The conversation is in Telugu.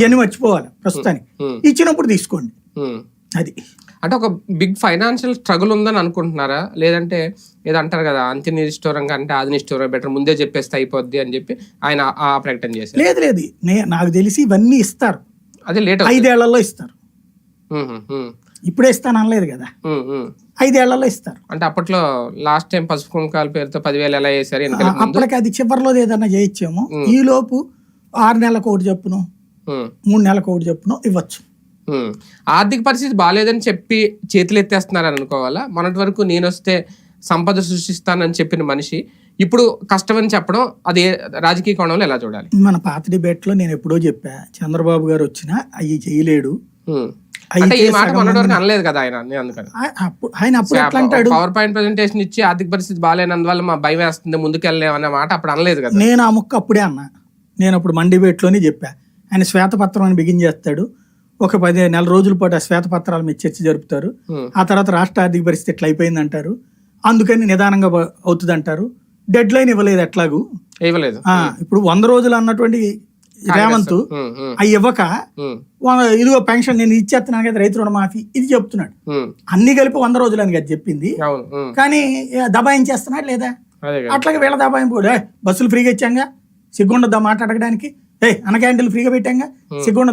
ఇవన్నీ మర్చిపోవాలి ప్రస్తుతానికి. ఇచ్చినప్పుడు తీసుకోండి. అది. అంటే ఒక బిగ్ ఫైనాన్షియల్ స్ట్రగుల్ ఉందని అనుకుంటున్నారా? లేదంటే ఏదో అంటారు కదా అంత్య నిష్ఠూరంగా అంటే ఆది నిష్ఠూరం బెటర్ ముందే చెప్పేస్తే అయిపోద్ది అని చెప్పి ఆయన ఆ ప్రకటన చేశారు. లేదు లేదు. నాకు తెలిసి ఇవన్నీ ఇస్తారు. అదే లేట్ ఐదేళ్ళలో ఇస్తారు. ఇప్పుడే ఇస్తాను అనలేదు కదా. ఐదేళ్ళలో ఇస్తారు. అంటే అప్పట్లో లాస్ట్ టైం పసుపు కుంకాల పేరుతో పదివేలు ఎలా చేశారు? అప్పటికి అది చివరిలో ఏదన్నా చేయించాము? ఈ లోపు ఆరు నెలలకు ఒకటి చెప్పును మూడు నెలలకు ఒకటి చెప్పును ఇవ్వచ్చు. ఆర్థిక పరిస్థితి బాగాలేదని చెప్పి చేతులు ఎత్తేస్తున్నారని అనుకోవాలా? మొన్నటి వరకు నేను వస్తే సంపద సృష్టిస్తానని చెప్పిన మనిషి ఇప్పుడు కష్టమని చెప్పడం అది రాజకీయ కోణంలో ఎలా చూడాలి? మన పాత డిబేట్లో నేను ఎప్పుడో చెప్పా చంద్రబాబు గారు వచ్చినా అవి చేయలేడు. ఉమ్. అయితే అంటే ఈ మాట సగం మొన్నటి వరకు మంది- అనలేదు కదా ఆయన అందుకని. ఆయన అప్పుడు ఎట్లా అంటాడు? పవర్ పాయింట్ ప్రెజెంటేషన్ ఇచ్చి ఆర్థిక పరిస్థితి బాగాలేనందువల్ల మా భయం వేస్తుంది ముందుకెళ్ళలేము అనే మాట అప్పుడు అనలేదు కదా. నేను ఆ ముక్క అప్పుడే అన్నా. నేను అప్పుడు మన డిబేట్లోనే చెప్పా. ఆయన శ్వేతపత్రం అని బిగిన్ చేస్తాడు. ఒక పది నెల రోజుల పాటు ఆ శ్వేతపత్రాల మీద చర్చ జరుపుతారు. ఆ తర్వాత రాష్ట్ర ఆర్థిక పరిస్థితి ఎట్లా అయిపోయింది అంటారు. అందుకని నిదానంగా అవుతుంది అంటారు. డెడ్ లైన్ ఇవ్వలేదు ఎట్లాగూ. ఇవ్వలేదు. ఆ, ఇప్పుడు వంద రోజులు అన్నటువంటి రేవంత్ అవి ఇవ్వక ఇదిగో పెన్షన్ నేను ఇచ్చేస్తున్నాను కదా రైతు రుణమాఫీ ఇది చెప్తున్నాడు. అన్ని కలిపి వంద రోజులు అని కదా చెప్పింది. కానీ దబాయించేస్తున్నాడు లేదా? అట్లాగే వీళ్ళ దబాయింపు. కూడా "ఏయ్, బస్సులు ఫ్రీగా ఇచ్చాంగా? సిగ్గుండద్దా మాట్లాడడానికి? ఏ అన్న క్యాంటీన్లు ఫ్రీగా పెట్టాంగా. సిగ్గుండదా?